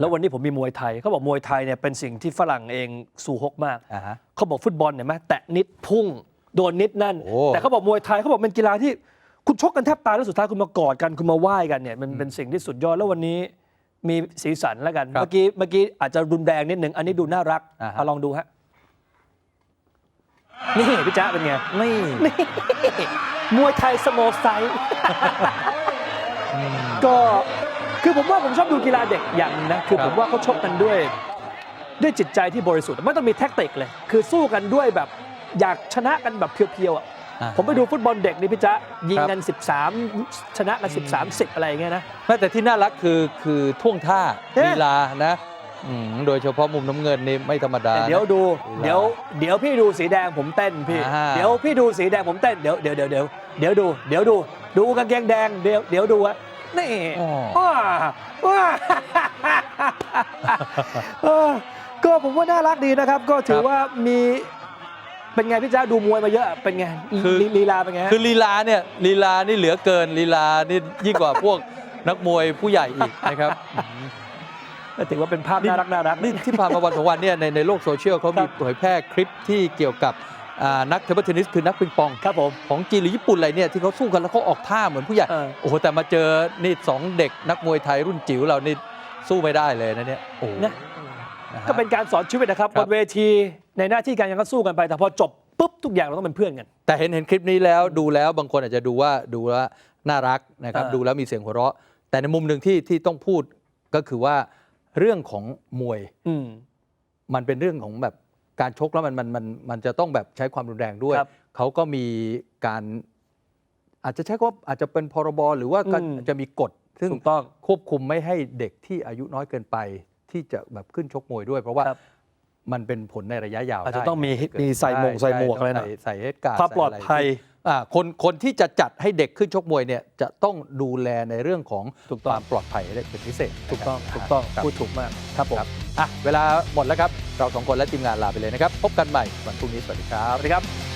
แล้ววันนี้ผมมีมวยไทยเขาบอกมวยไทยเนี่ยเป็นสิ่งที่ฝรั่งเองสู่ฮกมากอ่าฮะ เขาบอกฟุตบอลเนี่ยไหมแตะนิดพุ่งโดนนิดนั่น โอ้ แต่เขาบอกมวยไทยเขาบอกเป็นกีฬาที่คุณชกกันแทบตายแล้วสุดท้ายคุณมากอดกันคุณมาไหว้กันเนี่ยมันเป็นสิ่งที่สุดยอดแล้ววันนี้มีสีสันแล้วกันครับเมื่อกี้เมื่อกี้อาจจะรุนแรงนิดหนึ่งอันนี้ดูน่ารักอ่าฮะ เอาลองดูฮะนี่พี่จ๊ะเป็นไง นี่นี่มวยไทยสโมไซส์ ก็ คือผมว่าผมชอบดูกีฬาเด็กอย่างหนึงนะ คือครับผมว่าเขาชกกันด้วย ด้วยจิตใจที่บริสุทธิ์ไม่ต้องมีแท็กติกเลย คือสู้กันด้วยแบบอยากชนะกันแบบเพียวๆอะอ่าผมไปดูฟุตบอลเด็กนี่พี่จ๊ะยิงครับกัน 13 ชนะกัน13 10 อะไรอย่างเงี้ยนะแม้แต่ที่น่ารักคือคือท่วงท่าเอ๊ะลีลานะอืมโดยเฉพาะมุมน้ำเงินนี่ไม่ธรรมดาแต่นะเดี๋ยวดูลีลาเดี๋ยวเดี๋ยวพี่ดูสีแดงผมเต้นพี่อ่าเดี๋ยวพี่ดูสีแดงผมเต้นเดี๋ยวเดี๋ยวเดี๋ยวเดี๋ยวเดี๋ยวดู เดี๋ยวดู ดูกางเกงแดง เดี๋ยวเดี๋ยวดูอะนี่ อ๋อว้าว้าเออก็ผมว่าน่ารักดีนะครับ ก็ถือว่ามีเป็นไงพี่จ้าดูมวยมาเยอะเป็นไงคือลีลีลาเป็นไงฮะคือลีลาเนี่ยลีลานี่เหลือเกินลีลานี่ยิ่งกว่าพวกนักมวยผู้ใหญ่อีกนะครับถือว่าเป็นภาพน่ารักน่ารักนี่ที่ผ่านมาวันสองวันเนี่ยในในโลกโซเชียลเขาครัมีบเผยแพร่คลิปที่เกี่ยวกับอ่า นักเทเบิลเทนนิสคือนักปิงปองครับผมของจีนหรือญี่ปุ่นอะไรเนี่ยที่เขาสู้กันแล้วเขาออกท่าเหมือนผู้ใหญ่เออโอ้โหแต่มาเจอนี่สองเด็กนักมวยไทยรุ่นจิ๋วเรานี่สู้ไม่ได้เลยนะเนี่ยโอ้โหนะนะฮะก็เป็นการสอนชีวิตนะครับครับบนเวทีในหน้าที่การงานก็สู้กันไป แต่พอจบปุ๊บทุกอย่างเราต้องเป็นเพื่อนกัน แต่เห็นเห็นคลิปนี้แล้วดูแล้วบางคนอาจจะดูว่าดูแล้วน่ารักนะครับเออดูแล้วมีเสียงหัวเราะ แต่ในมุมหนึ่งที่ที่ต้องพูดก็คือว่าเรื่องของมวยอืมมันเป็นเรื่องของแบบ การชกแล้วมันมันมันมันจะต้องแบบใช้ความรุนแรงด้วย ครับเขาก็มีการอาจจะใช้ว่าอาจจะเป็นพรบหรือว่าก็อืมจะมีกฎ ซึ่งถูกต้อง ควบคุมไม่ให้เด็กที่อายุน้อยเกินไป ที่จะแบบขึ้นชกมวยด้วย เพราะว่าครับมันเป็นผลในระยะยาวอาจจะได้ต้องมีเกิดมีใส่หมวกช่ใส่หมวกช่อะไรหน่ต้อยงใส่ใส่เฮดการ์ดความปลอดภัย อ่าคนคนที่จะจัดให้เด็กขึ้นชกมวยเนี่ยจะต้องดูแลในเรื่องของถูกคต้อง วามปลอดภัยให้เป็นพิเศษถูกต้องนะครับถูกต้องครับพูดถูกมากครับผมครับอะเวลาหมดแล้วครับ เราสองคนและทีมงานลาไปเลยนะครับ พบกันใหม่วันพรุ่งนี้สวัสดีครับสวัสดีครับ